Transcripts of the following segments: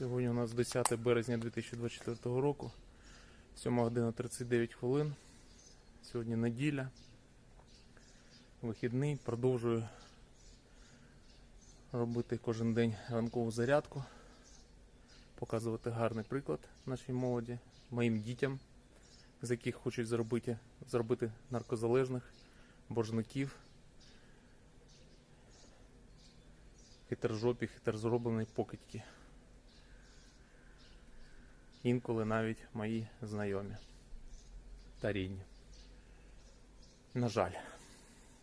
Сьогодні у нас 10 березня 2024 року. 7 година 39 хвилин. Сьогодні неділя. Вихідний. Продовжую робити кожен день ранкову зарядку. Показувати гарний приклад нашій молоді, моїм дітям, з яких хочуть зробити, зробити наркозалежних, боржників, хитрожопі, хитрозроблені покидьки. Інколи навіть мої знайомі та рідні. На жаль.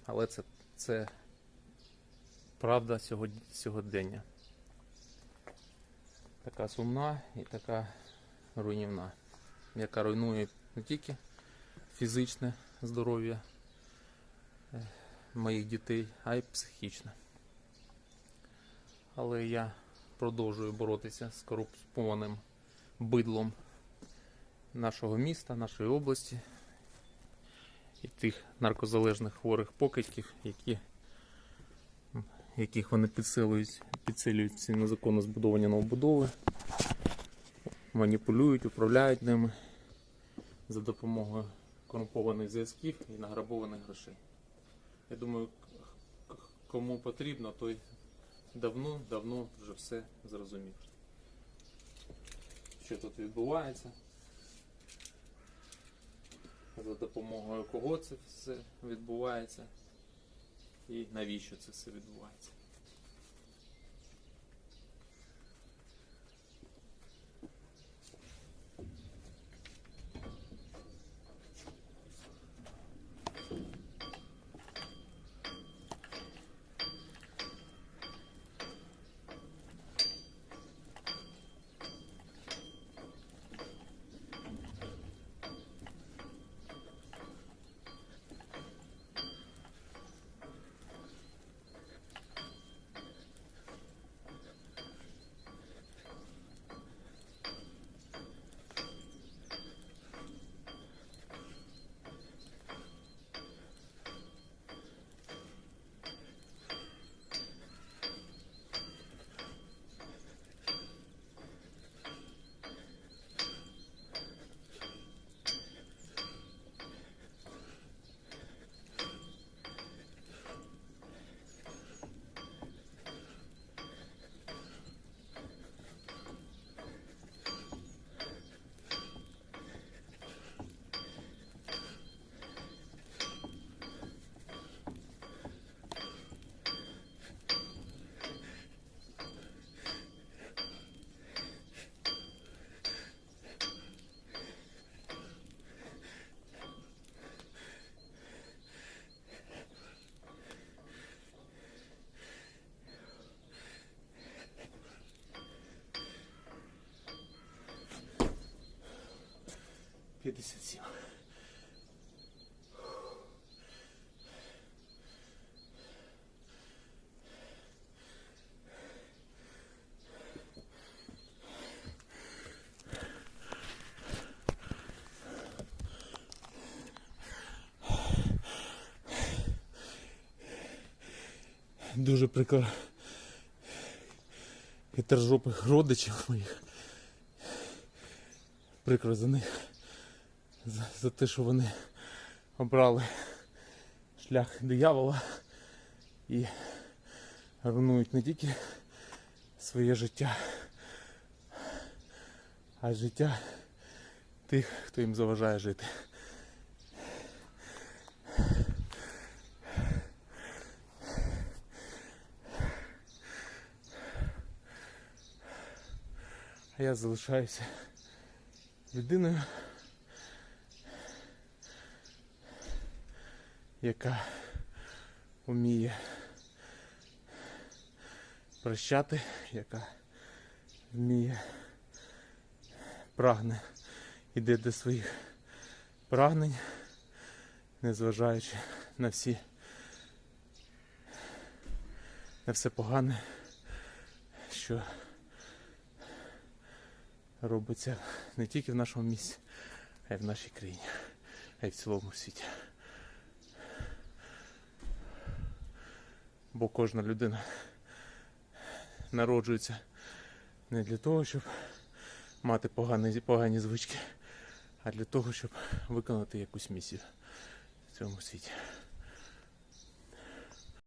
Але це, це правда сьогодення. Така сумна і така руйнівна, яка руйнує не тільки фізичне здоров'я е, моїх дітей, а й психічне. Але я продовжую боротися з корумпованим бидлом нашого міста, нашої області і тих наркозалежних хворих покидьків, які, яких вони підсилюють, підсилюють ці незаконно збудовані новобудови, маніпулюють, управляють ними за допомогою корумпованих зв'язків і награбованих грошей. Я думаю, кому потрібно, той давно-давно вже все зрозумів що тут відбувається, за допомогою кого це все відбувається і навіщо це все відбувається. П'ятдесят сім. Дуже прикро хитрожопих родичів моїх. Прикро за них. За, за те, що вони обрали шлях диявола і руйнують не тільки своє життя, а й життя тих, хто їм заважає жити. А я залишаюся людиною, яка вміє прощати, яка вміє прагне, іде до своїх прагнень, незважаючи на всі на все погане, що робиться не тільки в нашому місті, а й в нашій країні, а й в цілому світі. Бо кожна людина народжується Не для того, щоб мати погані, погані звички, а для того, щоб виконати якусь місію в цьому світі.